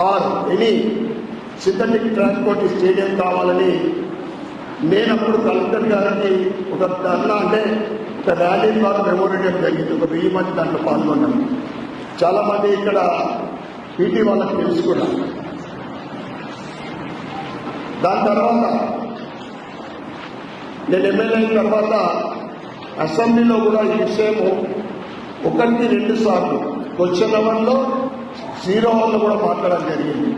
Or any synthetic transport stadium కావాలని నేను అప్పుడు కలెక్టర్ గారికి ఒక ధర్నా అంటే ఒక ర్యాలీ ద్వారా మెమోరియల్ జరిగింది. ఒక వెయ్యి మంది దాంట్లో పాల్గొన్నాం. చాలా మంది ఇక్కడ పీటీ వాళ్ళకి తెలుసు కూడా. దాని తర్వాత నేను ఎమ్మెల్యే అయిన తర్వాత అసెంబ్లీలో కూడా ఈ విషయము ఒకటి రెండు సార్లు క్వశ్చన్ అవర్లో జీరో కూడా మాట్లాడడం జరిగింది.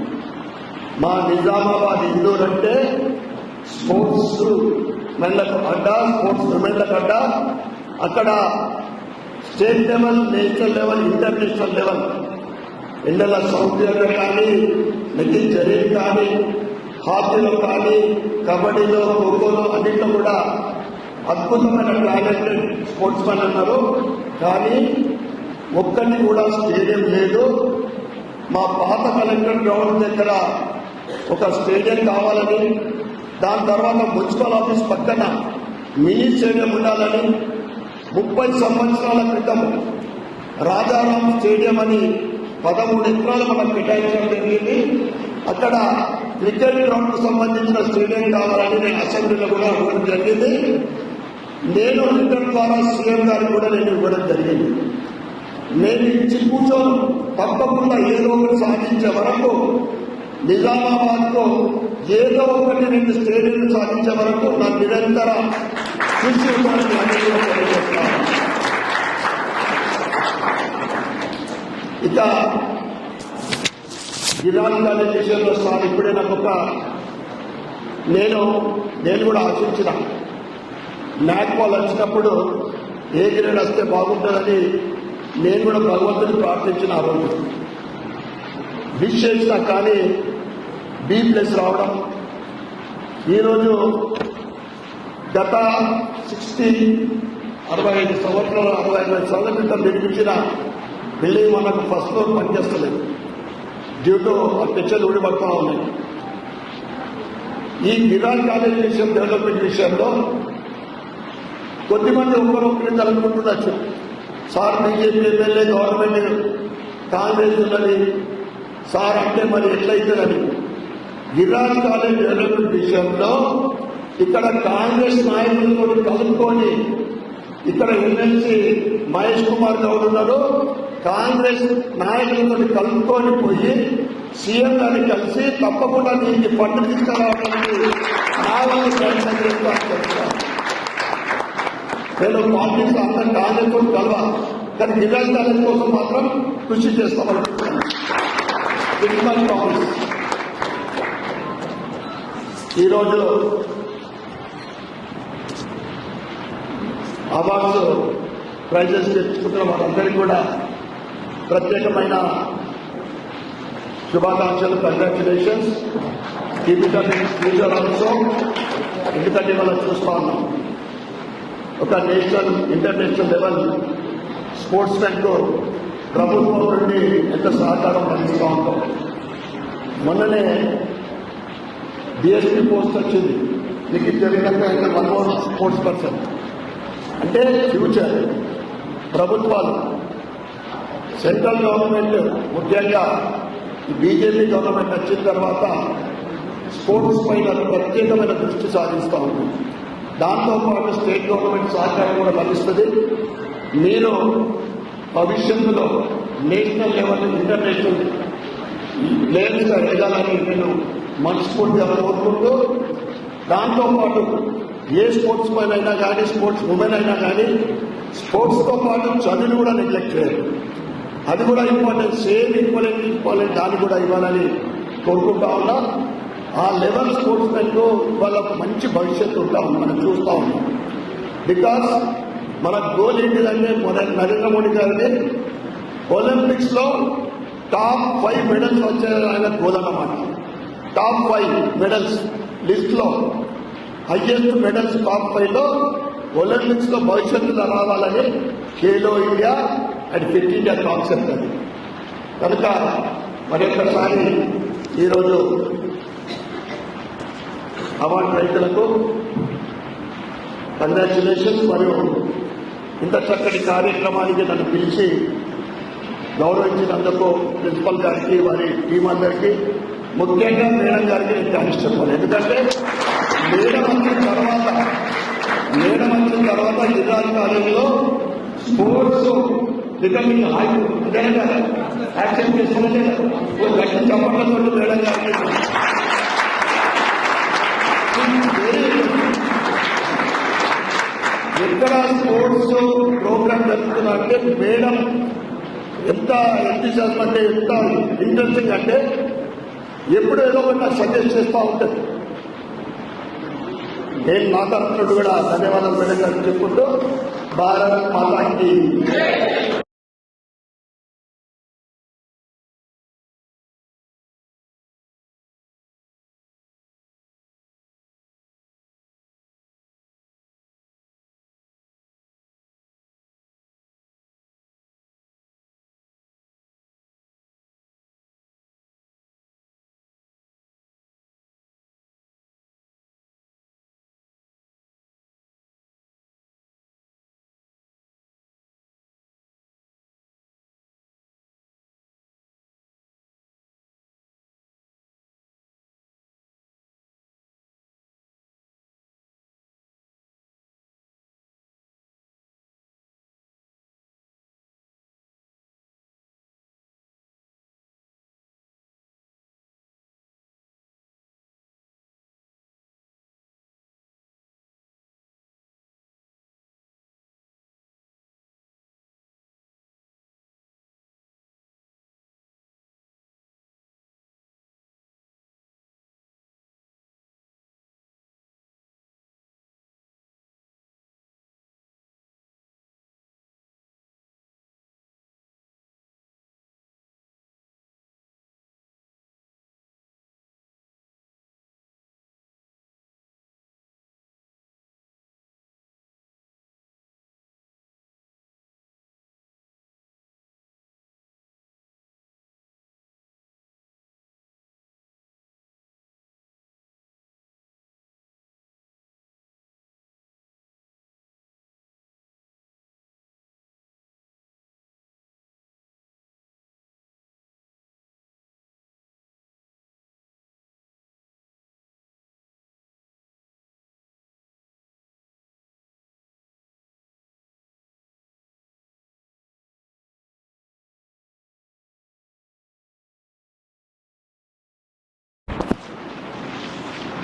మా నిజామాబాద్ ఇందూర్ అంటే స్పోర్ట్స్ మెన్లకు అడ్డ స్పోర్ట్స్ విమెన్లకు అడ్డ. అక్కడ state level national level international level. ఎండల సౌకర్యంలో కానీ నది జరీన్ కానీ హాకీలో కానీ కబడ్డీలో ఖోఖోలో అన్నింటిలో కూడా అద్భుతమైన టాలెంటెడ్ స్పోర్ట్స్ మెన్ అన్నారు. కానీ ఒక్కరిని కూడా స్టేడియం లేదు. మా పాత కలెక్టర్ గ్రౌండ్ దగ్గర ఒక స్టేడియం కావాలని దాని తర్వాత మున్సిపల్ ఆఫీస్ పక్కన మినీ స్టేడియం ఉండాలని ముప్పై సంవత్సరాల క్రితం రాజారాం స్టేడియం అని పదమూడు ఎకరాలు మనం కేటాయించడం జరిగింది. అక్కడ క్రికెట్ గ్రౌండ్ సంబంధించిన స్టేడియం కావాలని నేను అసెంబ్లీలో కూడా ఇవ్వడం జరిగింది. నేను రిటర్న్ ద్వారా సీఎం గారికి కూడా నేను ఇవ్వడం జరిగింది. నేను ఇచ్చి కూర్చోను. తప్పకుండా ఏదో ఒకటి సాధించే వరకు నిజామాబాద్లో ఏదో ఒకటి రెండు స్టేడియం సాధించే వరకు నా నిరంతర కృషి ఉండాలని ఇక ఇరాన్ కాలేజ్ విషయంలో సార్ ఇప్పుడే నాకు ఒక నేను నేను కూడా ఆశించిన. నాక్ వాళ్ళు వచ్చినప్పుడు ఏ గ్రేడ్ వస్తే బాగుంటుందని నేను కూడా భగవంతుని ప్రార్థించిన ఆ రోజు విష్ చేసిన కానీ బి ప్లస్ రావడం. ఈరోజు గత సిక్స్టీ అరవై ఐదు సంవత్సరాలు అరవై ఐదు సంవత్సరాల క్రితం నిర్మించిన బిల్డింగ్ మనకు ఫస్ట్ ఫ్లోర్ పనిచేస్తలేదు. డ్యూ టు ఆ పిక్చర్లు ఊడిపడుతూ ఉన్నాయి ఈ గిరాన్ కాలేజ్ విషయం డెవలప్మెంట్ విషయంలో కొద్దిమంది ఒకరొకరి కలుపుకుంటుండొచ్చు sir BJP MLA government Congress ఉన్నది. సార్ అంటే మరి ఎట్లయితుందని? గిరిరాజ్ కాలేజ్ డెవలప్మెంట్ విషయంలో ఇక్కడ కాంగ్రెస్ నాయకులతో కలుపుకొని ఇక్కడ ఎమ్మెల్సీ మహేష్ కుమార్ గౌడ్ ఉన్నారు కాంగ్రెస్ నాయకులతో కలుపుకొని పోయి సీఎం గారిని కలిసి తప్పకుండా దీనికి ఫండ్ తీసుకురావడానికి నా ప్రయత్నం నేను పార్టీస్ అందరం కాంగ్రెస్తో కలవ కానీ గిరిరాజ్ కాలేజ్ కోసం మాత్రం కృషి చేస్తామనుకుంటున్నాను ఈరోజు అవార్డ్స్ ప్రైజెస్ తెచ్చుకుంటున్న వాళ్ళందరికీ కూడా ప్రత్యేకమైన శుభాకాంక్షలు. కంగ్రాచులేషన్స్ ఎందుకంటే ఫ్యూచర్ ఆల్సో ఎందుకంటే మనం చూస్తా ఉన్నాం. ఒక national international level sports men ప్రభుత్వం నుండి ఎంత సహకారం అందిస్తూ ఉంటాం మొన్ననే డిఎస్పీ పోస్ట్ వచ్చింది. నీకు తెలియక వన్ మోర్ స్పోర్ట్స్ పర్సన్ అంటే ఫ్యూచర్ ప్రభుత్వాలు. సెంట్రల్ గవర్నమెంట్ ముఖ్యంగా బీజేపీ గవర్నమెంట్ వచ్చిన తర్వాత స్పోర్ట్స్ పైన ప్రత్యేకమైన దృష్టి సాధిస్తూ ఉంటుంది దాంతో పాటు స్టేట్ గవర్నమెంట్ సహకారం కూడా లభిస్తుంది. నేను భవిష్యత్తులో నేషనల్ లెవెల్ ఇంటర్నేషనల్ ప్లేయర్స్గా ఎదగాలని నేను మనస్ఫూర్తిగా కోరుకుంటూ దాంతో పాటు ఏ స్పోర్ట్స్ మ్యాన్ అయినా కానీ స్పోర్ట్స్ ఉమెన్ అయినా కానీ స్పోర్ట్స్తో పాటు చదువుని కూడా నెగ్లెక్ట్ చేయాలి అది కూడా ఇంపార్టెంట్ సేమ్ ఇంపార్టెంట్ ఇంపార్టెంట్ దాన్ని కూడా ఇవ్వాలని కోరుకుంటా ఉన్నా. ఆ లెవెల్ స్పోర్ట్స్ మెన్కు వాళ్ళకు మంచి భవిష్యత్తు ఉంటా ఉంది మనం చూస్తూ ఉన్నాం. బికాస్ మన గోల్ ఏంటిదంటే మన నరేంద్ర మోడీ గారిని ఒలింపిక్స్లో టాప్ ఫైవ్ మెడల్స్ వచ్చే ఆయన గోల్ అన్నమాట. టాప్ ఫైవ్ మెడల్స్ లిస్ట్లో హైయెస్ట్ మెడల్స్ టాప్ ఫైవ్లో ఒలింపిక్స్లో భవిష్యత్తులో రావాలని Khelo India and fit India concept అది. కనుక మరి ఒక్కసారి ఈరోజు అవార్డు రైతులకు కంగ్రాచులేషన్స్ మరియు ఇంత చక్కటి కార్యక్రమానికి నన్ను పిలిచి గౌరవించినందుకు ప్రిన్సిపల్ గారికి వారి టీం అందరికీ ముఖ్యంగా మేడం గారికి నేను థ్యాంక్స్ చెప్పాలి. ఎందుకంటే మేడం వచ్చిన తర్వాత మేడం వచ్చిన తర్వాత గిరిరాజ్ కాలేజీలో స్పోర్ట్స్ రికమింగ్ హైట్ అదే కదా? యాక్సెప్ట్ గట్టి మేడం గారికి ఎక్కడ స్పోర్ట్స్ ప్రోగ్రామ్ జరుగుతున్నా అంటే మేడం ఎంత ఎంతజాస్మ్ అంటే ఎంత ఇంట్రెస్టింగ్ అంటే ఎప్పుడు ఏదో ఒకటి నాకు సజెస్ట్ చేస్తూ ఉంటుంది. నేను నా తరఫున కూడా ధన్యవాదాలు మేడం గారు చెప్పుకుంటూ భారత్ మాతాకి.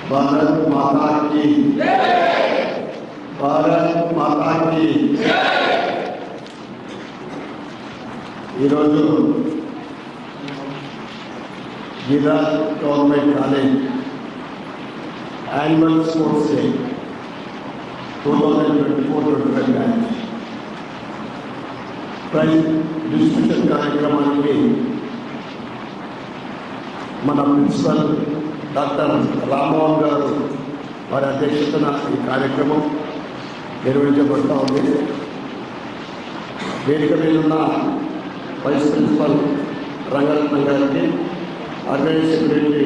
భారత్ మాతాకి భారత్ మాతాకి ఈరోజు Girraj government college annual sports day two thousand twenty four twenty five batch prize distribution కార్యక్రమానికి మన ప్రిన్సిపల్ డాక్టర్ రామ్మోహన్ గారు వారి అధ్యక్షతన ఈ కార్యక్రమం నిర్వహించబడుతూ ఉంది. వేదిక మీద ఉన్న వైస్ ప్రిన్సిపల్ రంగరత్నం గారికి organize secretary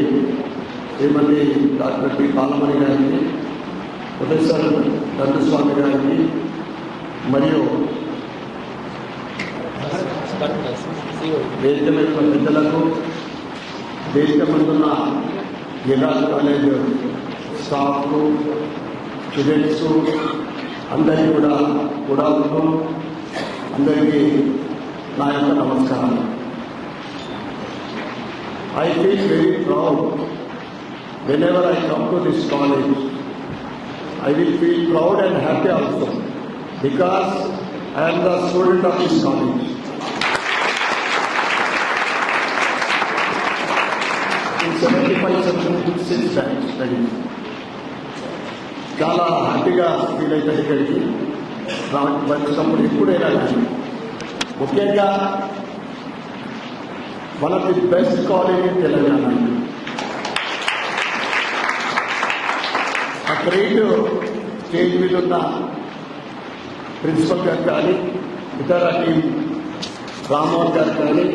Srimati doctor P Balamani గారికి ప్రొఫెసర్ దండస్వామి గారికి మరియు వేదిక మీద ఉన్న పెద్దలకు వేదిక ముందున్న గిరాజ్ కాలేజ్ స్టాఫ్ స్టూడెంట్స్ అందరికీ కూడా కూడా అందరికీ నా యొక్క నమస్కారం I feel very proud whenever I come to this college I will feel proud and happy also because I am the student of this In 75, 76 back studies. చాలా హ్యాపీగా ఫీల్ అవుతుంది ఇక్కడికి రా- వచ్చినప్పుడు ఎప్పుడైనా కానీ ముఖ్యంగా one of the best college in Telangana ఆ గ్రేట్ స్టేజ్ మీద ఉన్న ప్రిన్సిపల్ గారు కానీ ఇతర టీం రామ్మోహన్ గారు కానీ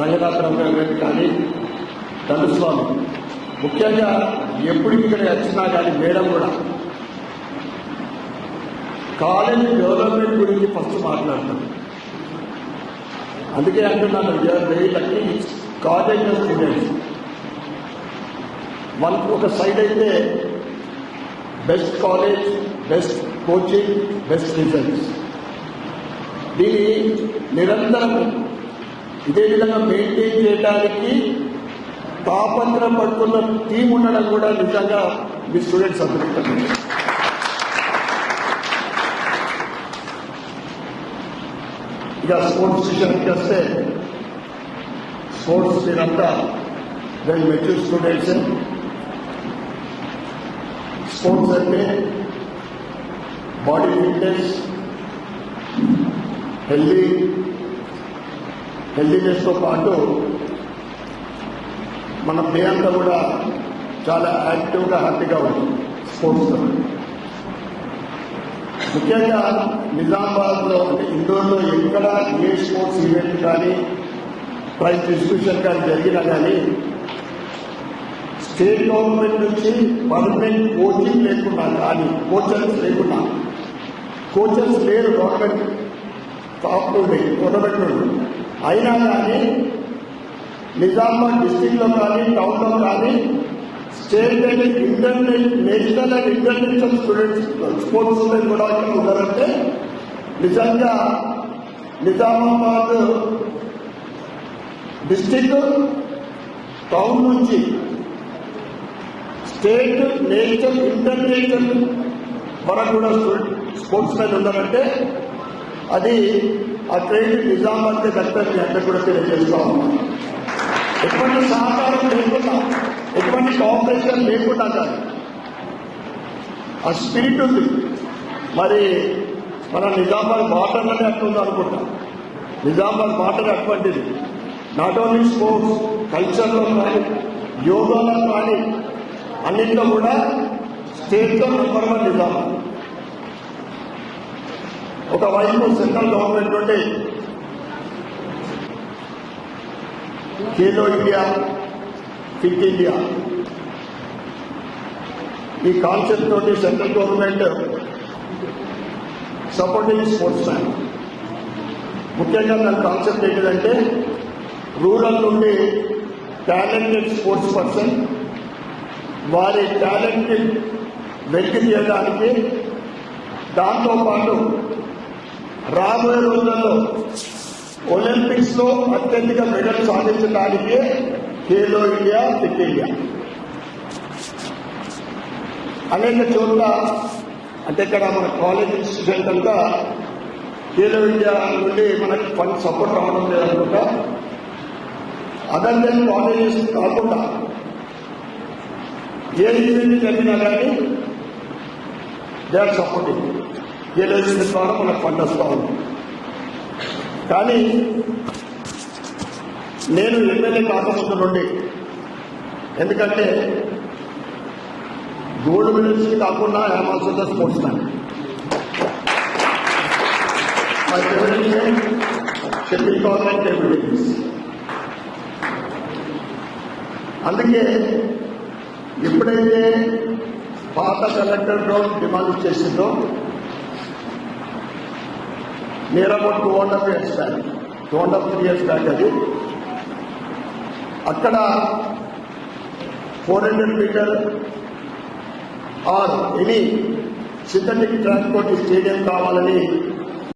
రంగనాథరావు గారు కానీ ధనుస్వామి ముఖ్యంగా ఎప్పుడు ఇక్కడ వచ్చినా కానీ మేడం కూడా. కాలేజ్ డెవలప్మెంట్ గురించి ఫస్ట్ మాట్లాడతాను అందుకే అంటున్నాను యూఆర్ కాలేజ్ స్టూడెంట్స్ వన్ ఒక సైడ్ అయితే best college best coaching best results దీన్ని నిరంతరం ఇదే విధంగా మెయింటైన్ చేయడానికి తాపత్ర పడుతున్న టీం ఉండడం కూడా నిజంగా మీ స్టూడెంట్స్ అదృష్టం. ఇక స్పోర్ట్స్ విషయానికి వస్తే స్పోర్ట్స్ మీరంతా వెల్ మెచ్యూర్ స్టూడెంట్స్. స్పోర్ట్స్ అంటే బాడీ ఫిట్నెస్ హెల్దీ హెల్దీనెస్తో పాటు మన డే అంతా కూడా చాలా యాక్టివ్గా హ్యాపీగా ఉంటుంది స్పోర్ట్స్ ముఖ్యంగా నిజామాబాద్లో అంటే ఇండోర్లో ఎక్కడ ఏ స్పోర్ట్స్ ఈవెంట్ కానీ ప్రైజ్ డిస్ట్రిబ్యూషన్ కానీ జరిగినా కానీ స్టేట్ గవర్నమెంట్ నుంచి పర్మనెంట్ కోచింగ్ లేకుండా కానీ కోచర్స్ లేకుండా కోచర్స్ లేరు గవర్నమెంట్ టాప్ నుండి గవర్నమెంట్ నుండి. అయినా కానీ నిజామాబాద్ డిస్టిక్లో కానీ టౌన్లో కానీ state and international national and international students sports student కూడా ఇక్కడ ఉన్నారంటే నిజంగా నిజామాబాద్ డిస్టిక్ టౌన్ నుంచి స్టేట్ నేషనల్ ఇంటర్నేషనల్ వరకు కూడా స్పోర్ట్స్ మెన్ ఉన్నారంటే అది ఆ ట్రైన్ నిజామాబాద్ దక్కని అంటే కూడా తెలియజేస్తా ఉన్నాను. ఎటువంటి సహకారం లేకుండా ఎటువంటి కోఆపరేషన్ లేకుండా కాదు. ఆ స్పిరిట్ ఉంది. మరి మన నిజామాబాద్ అనేది ఉందని అనుకుంటా. నిజామాబాద్ మాటలు అటువంటిది. నాట్ ఓన్లీ స్పోర్ట్స్ కల్చర్లో కానీ యోగాలో కానీ అన్నింటిలో కూడా స్టేట్లో నెంబర్ వన్ నిజామాబాద్. ఒకవైపు సెంట్రల్ గవర్నమెంట్ నుండి ఖేలో ఇండియా ఫిట్ ఇండియా ఈ కాన్సెప్ట్ తోటి central government supporting sports man ముఖ్యంగా దాని కాన్సెప్ట్ ఏంటిదంటే రూరల్ నుండి టాలెంటెడ్ స్పోర్ట్స్ పర్సన్ వారి టాలెంట్ని వెలికి తీయడానికి దాంతోపాటు రాబోయే రోజుల్లో ఒలింపిక్స్లో అత్యధిక మెడల్ సాధించడానికి ఖేలో ఇండియా ఫిట్ ఇండియా. అనేక చోట్ల అంటే ఇక్కడ మన కాలేజ్ స్టూడెంట్ అంతా ఖేలో ఇండియా నుండి మనకి ఫండ్ సపోర్ట్ రావడం లేదనుకుంటా. అదర్ దెన్ కాలేజెస్ కాకుండా ఏ ఈవెంట్ జరిగినా కానీ they are supporting Khelo India ద్వారా మనకు ఫండ్ వస్తూ ఉంది. కానీ నేను ఎమ్మెల్యే కాకముందు నుండి ఎందుకంటే గోల్డ్ మెడల్స్ కాకుండా I'm also the sports man. My favourite shuttle government table tennis అందుకే ఎప్పుడైతే పాత కలెక్టర్ గ్రౌండ్ డిమాండ్ చేసిందో near about two and half years back two and half three years back అది? అక్కడ four hundred meter or any synthetic transport stadium కావాలని